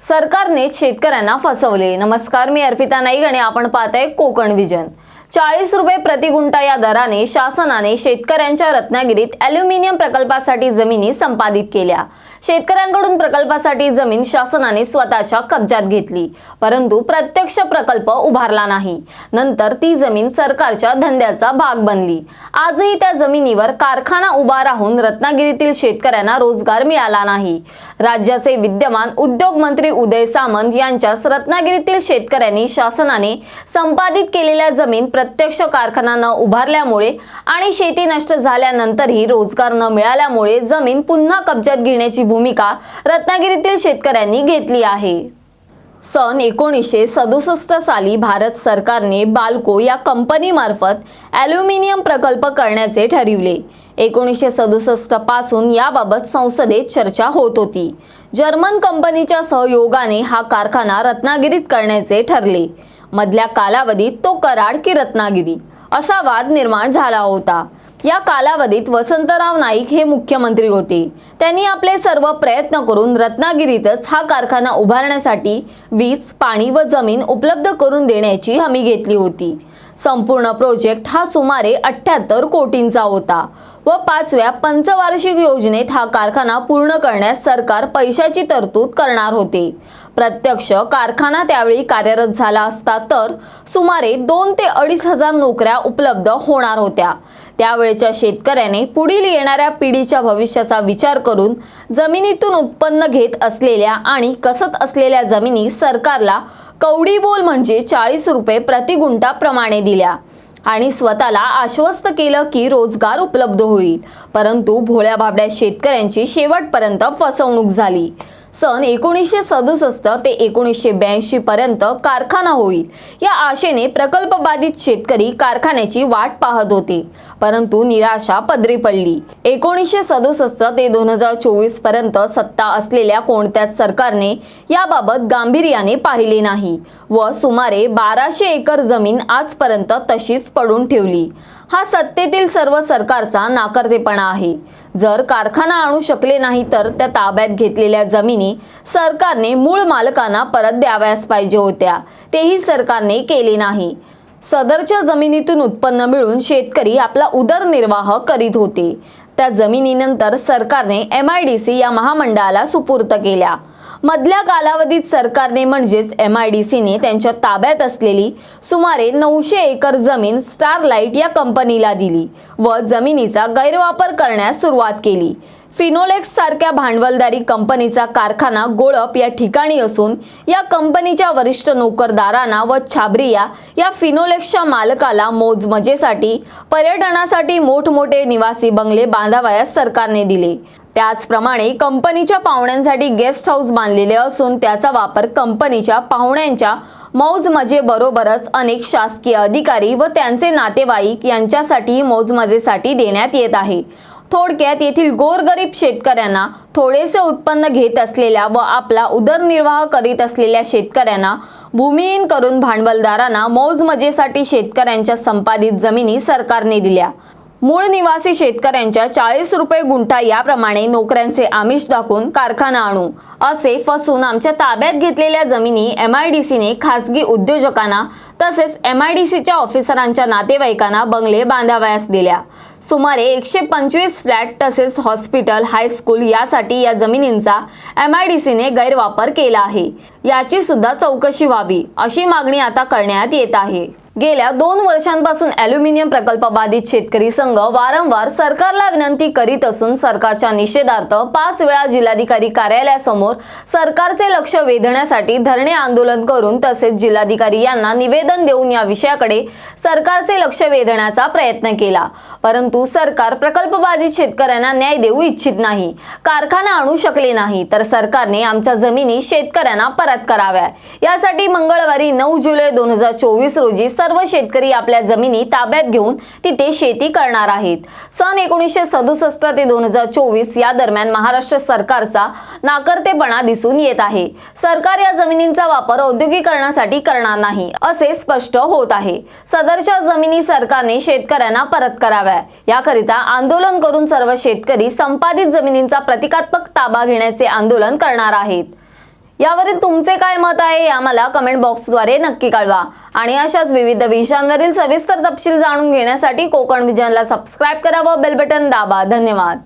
सरकारने शेतकऱ्यांना फसवले. नमस्कार मी अर्पिता नाईक आणि आपण पाहताय कोकण विजन. चाळीस रुपये प्रति गुंठा या दराने शासनाने शेतकऱ्यांच्या रत्नागिरीत अॅल्युमिनियम प्रकल्पासाठी जमिनी संपादित केल्या. शेतकऱ्यांकडून प्रकल्पासाठी जमीन शासनाने स्वतःच्या कब्जात घेतली परंतु प्रत्यक्ष प्रकल्प उभारला नाही. नंतर ती जमीन सरकारच्या धंद्याचा भाग बनली. आजही त्या जमिनीवर कारखाना उभा राहून रत्नागिरीतील शेतकऱ्यांना रोजगार मिळाला नाही. राज्याचे विद्यमान उद्योग मंत्री उदय सामंत यांच्यास रत्नागिरीतील शेतकऱ्यांनी शासनाने संपादित केलेल्या जमीन प्रत्यक्ष कारखाना न उभारल्यामुळे आणि शेती नष्ट झाल्यानंतरही रोजगार न मिळाल्यामुळे जमीन पुन्हा कब्जात घेण्याची भूमिका रत्नागिरीतील शेतकऱ्यांनी घेतली आहे. सन एकोणीसशे सदुसष्ट साली भारत सरकारने बाल्को या कंपनीमार्फत ॲल्युमिनियम प्रकल्प करण्याचे ठरविले. एकोणीसशे सदुसष्टपासून याबाबत संसदेत चर्चा होत होती. जर्मन कंपनीच्या सहयोगाने हा कारखाना रत्नागिरीत करण्याचे ठरले. मधल्या कालावधीत तो कराड की रत्नागिरी असा वाद निर्माण झाला होता. या कालावधीत वसंतराव नाईक हे मुख्यमंत्री होते. त्यांनी आपले सर्व प्रयत्न करून रत्नागिरीतच हा कारखाना उभारण्यासाठी वीज पाणी व जमीन उपलब्ध करून देण्याची हमी घेतली होती. संपूर्ण प्रोजेक्ट हा सुमारे अठ्ठ्याहत्तर कोटींचा होता व पाचव्या पंचवार्षिक योजनेत हा कारखाना पूर्ण करण्यास सरकार पैशाची तरतूद करणार होते. प्रत्यक्ष कारखाना त्यावेळी कार्यरत झाला असता तर सुमारे दोन ते अडीच हजार नोकऱ्या उपलब्ध होणार होत्या. त्यावेळेच्या शेतकऱ्याने पुढील येणाऱ्या पिढीच्या भविष्याचा विचार करून जमिनीतून उत्पन्न घेत असलेल्या आणि कसत असलेल्या जमिनी सरकारला कवडी बोल म्हणजे चाळीस रुपये प्रति गुंठाप्रमाणे दिल्या आणि स्वतःला आश्वस्त केलं की रोजगार उपलब्ध होईल. परंतु भोळ्या भाबड्या शेतकऱ्यांची शेवटपर्यंत फसवणूक झाली. सन एकोणीसशे सदुसष्ट ते एकोणीसशे ब्याऐंशी पर्यंत कारखाना होईल. या आशेने प्रकल्पबाधित शेतकरी कारखान्याची वाट पाहत होते. परंतु निराशा पदरी पडली. एकोणीसशे सदुसष्ट ते दोन हजार चोवीसपर्यंत सत्ता असलेल्या कोणत्याच सरकारने याबाबत गांभीर्याने पाहिले नाही व सुमारे बाराशे एकर जमीन आजपर्यंत तशीच पडून ठेवली. हा सत्तेतील सर्व सरकारचा नाकर्तेपणा आहे. जर कारखाना आणू शकले नाही तर त्या ताब्यात घेतलेल्या जमिनी सरकारने मूळ मालकांना परत द्याव्यास पाहिजे होत्या. तेही सरकारने केले नाही. सदरच्या जमिनीतून उत्पन्न मिळून शेतकरी आपला उदरनिर्वाह करीत होते. त्या जमिनीनंतर सरकारने एम आय डी सी या महामंडळाला सुपूर्त केल्या. मधल्या कालावधीत सरकारने म्हणजेच एम आय डी सीने त्यांच्या ताब्यात असलेली सुमारे नऊशे एकर जमीन स्टारलाइट या कंपनीला दिली व जमिनीचा गैरवापर करण्यास सुरुवात केली. फिनोलेक्स सारख्या भांडवलदारी कंपनीचा कारखाना गोळप या ठिकाणी असून या कंपनीच्या वरिष्ठ नोकरदारांना व छाबरिया या फिनोलेक्सच्या मालकाला मोजमजेसाठी पर्यटनासाठी मोठमोठे निवासी बंगले बांधावयास सरकारने दिले. त्याचप्रमाणे कंपनीच्या पाहुण्यांसाठी गेस्ट हाऊस बांधलेले असून त्याचा वापर कंपनीच्या पाहुण्यांच्या मौज मजेबरोबरच अनेक शासकीय अधिकारी व त्यांचे नातेवाईक यांच्यासाठी मौजमजेसाठी देण्यात येत आहे. थोडक्यात येथील गोरगरीब शेतकऱ्यांना थोडेसे उत्पन्न घेत असलेल्या व आपला उदरनिर्वाह करीत असलेल्या शेतकऱ्यांना भूमिहीन करून भांडवलदारांना मौजमजेसाठी शेतकऱ्यांच्या संपादित जमिनी सरकारने दिल्या. मूळ निवासी शेतकऱ्यांच्या चाळीस रुपये गुंठा याप्रमाणे नोकऱ्यांचे आमिष दाखवून कारखाना आणू असे फसून आमच्या ताब्यात घेतलेल्या जमिनी एम आय डी सीने खासगी उद्योजकांना तसेच एम आय डी सीच्या ऑफिसरांच्या नातेवाईकांना बंगले बांधावयास दिल्या. सुमारे एकशे पंचवीस फ्लॅट तसेच हॉस्पिटल हायस्कूल यासाठी या जमिनींचा एम आय डी सीने गैरवापर केला आहे. याची सुद्धा चौकशी व्हावी अशी मागणी आता करण्यात येत आहे. गेल्या दोन वर्षांपासून अॅल्युमिनियम प्रकल्प बाधित शेतकरी संघ वारंवार सरकारला विनंती करीत असून सरकारच्या निषेधार्थ पाच वेळा जिल्हाधिकारी कार्यालयासमोर सरकारचे लक्ष वेधण्यासाठी धरणे आंदोलन करून तसेच जिल्हाधिकारी यांना निवेदन देऊन या विषयाकडे सरकारचे लक्ष वेधण्याचा प्रयत्न केला. परंतु सरकार प्रकल्पबाधित शेतकऱ्यांना न्याय देऊ इच्छित नाही. कारखाना आणू शकले नाही तर सरकारने आमच्या जमिनी शेतकऱ्यांना परत कराव्या. यासाठी मंगळवारी नऊ जुलै दोन हजार चोवीस रोजी सर्व शेतकरी आपल्या जमिनी ताब्यात घेऊन तिथे शेती करणार आहेत. सन एकोणीसशे सदुसष्ट ते दोन हजार चोवीस या दरम्यान महाराष्ट्र सरकारचा नाकर्तेपणा दिसून येत आहे. सरकार या जमिनींचा वापर औद्योगिकरणासाठी करणार नाही असे स्पष्ट होत आहे. सदरच्या जमिनी सरकारने शेतकऱ्यांना परत कराव्या. याकरिता आंदोलन करून सर्व शेतकरी संपादित जमिनींचा प्रतिकात्मक ताबा घेण्याचे आंदोलन करणार आहेत. यावरील तुमचे काय मत आहे आम्हाला कमेंट बॉक्सद्वारे नक्की कळवा. आणि अशाच विविध विषयांवरील सविस्तर तपशील जाणून घेण्यासाठी कोकण विजनला सबस्क्राईब करा व बेल बटन दाबा. धन्यवाद.